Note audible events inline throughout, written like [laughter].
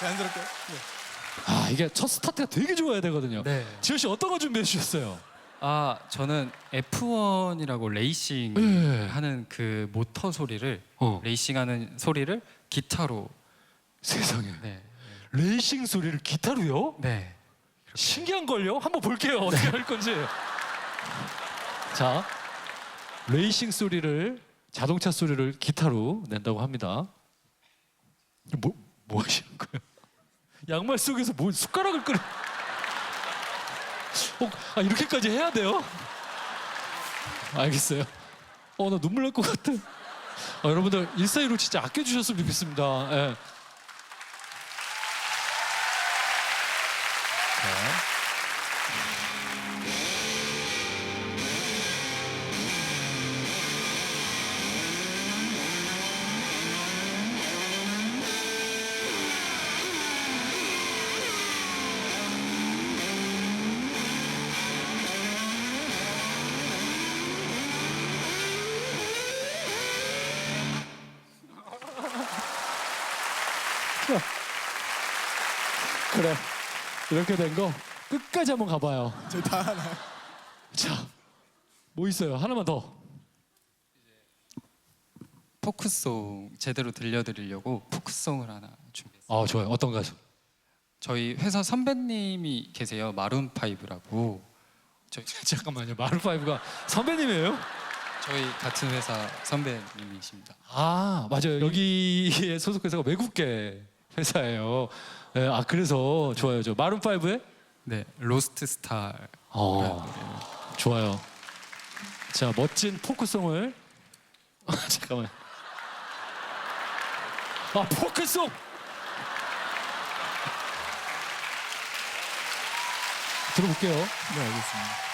자연스럽게. 아 이게 첫 스타트가 되게 좋아야 되거든요. 네. 지현 씨 어떤 거 준비해 주셨어요? 아 저는 F1이라고 레이싱 네. 하는 그 모터 소리를 어. 레이싱하는 소리를 기타로 세상에 네. 레이싱 소리를 기타로요? 네. 신기한 걸요? 한번 볼게요. 어떻게 할 건지. 자, 레이싱 소리를 자동차 소리를 기타로 낸다고 합니다. 뭐, 뭐 하시는 거예요? 양말 속에서 뭐 숟가락을 끓여? 어, 아, 이렇게까지 해야 돼요? 알겠어요. 어, 나 눈물 날 것 같아. 아, 여러분들 일사이로 진짜 아껴주셨으면 좋겠습니다. 예. 그래 이렇게 된 거 끝까지 한번 가봐요. 저희 다 하나요? 자, 뭐 있어요? 하나만 더. 포크송 제대로 들려드리려고 포크송을 하나 준비했어요. 아 좋아요. 어떤 가수? 저희 회사 선배님이 계세요. 마룬 파이브라고. 저희 [laughs] 잠깐만요. 마룬파이브가 선배님이에요? 저희 같은 회사 선배님이십니다. 아 맞아요. 여기에 소속 회사가 외국계 회사예요. 네, 아 그래서 좋아요. 저 마룬파이브의 네, 로스트 스타. 어, 좋아요. 자 멋진 포크송을 아, [laughs] 잠깐만. 아 포크송. 들어볼게요. 네, 알겠습니다.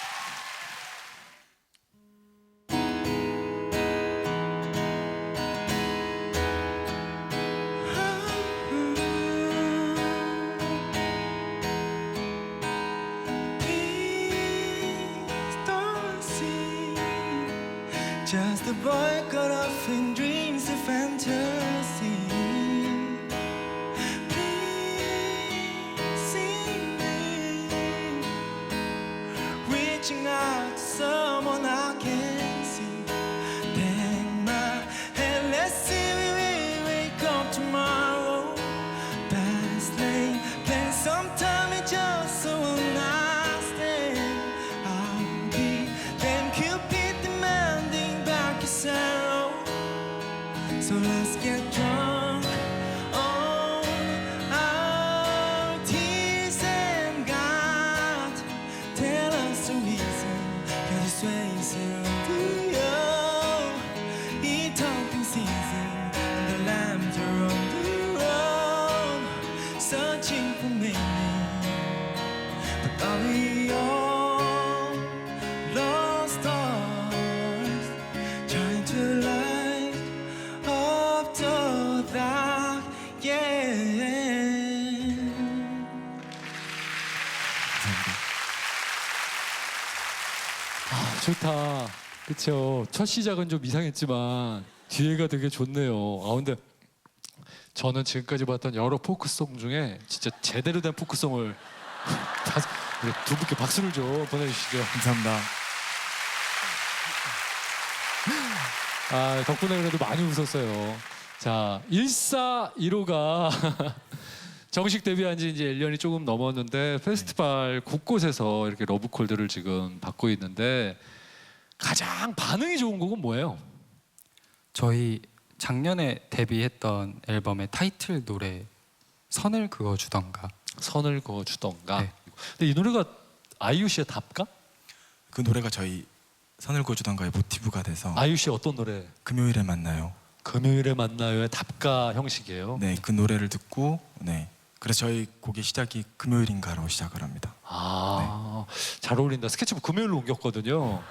Just a boy caught up in dreams of fantasy. Please see me. Reaching out to someone I can see. Take my hand, let's see we wake up tomorrow. Past lane, plan sometime So let's get drunk Yeah 아, 좋다. 그쵸. 첫 시작은 좀 이상했지만 뒤에가 되게 좋네요. 아 근데 저는 지금까지 봤던 여러 포크송 중에 진짜 제대로 된 포크송을 [laughs] 다섯- 우리 두 분께 박수를 좀 보내주시죠. 감사합니다. 아 덕분에 그래도 많이 웃었어요. 자 1415가 [laughs] 정식 데뷔한 지 이제 1년이 조금 넘었는데 페스티벌 곳곳에서 이렇게 러브콜들을 지금 받고 있는데 가장 반응이 좋은 곡은 뭐예요? 저희 작년에 데뷔했던 앨범의 타이틀 노래 선을 그어 주던가. 선을 그어 주던가. 네. 근데 이 노래가 아이유 씨의 답가? 그 노래가 저희 선을 그어주던가의 모티브가 돼서 아이유 씨 어떤 노래? 금요일에 만나요. 금요일에 만나요의 답가 형식이에요. 네, 그 노래를 듣고 네. 그래서 저희 곡의 시작이 금요일인가로 시작을 합니다. 아, 잘 어울린다. 스케치북 금요일로 옮겼거든요.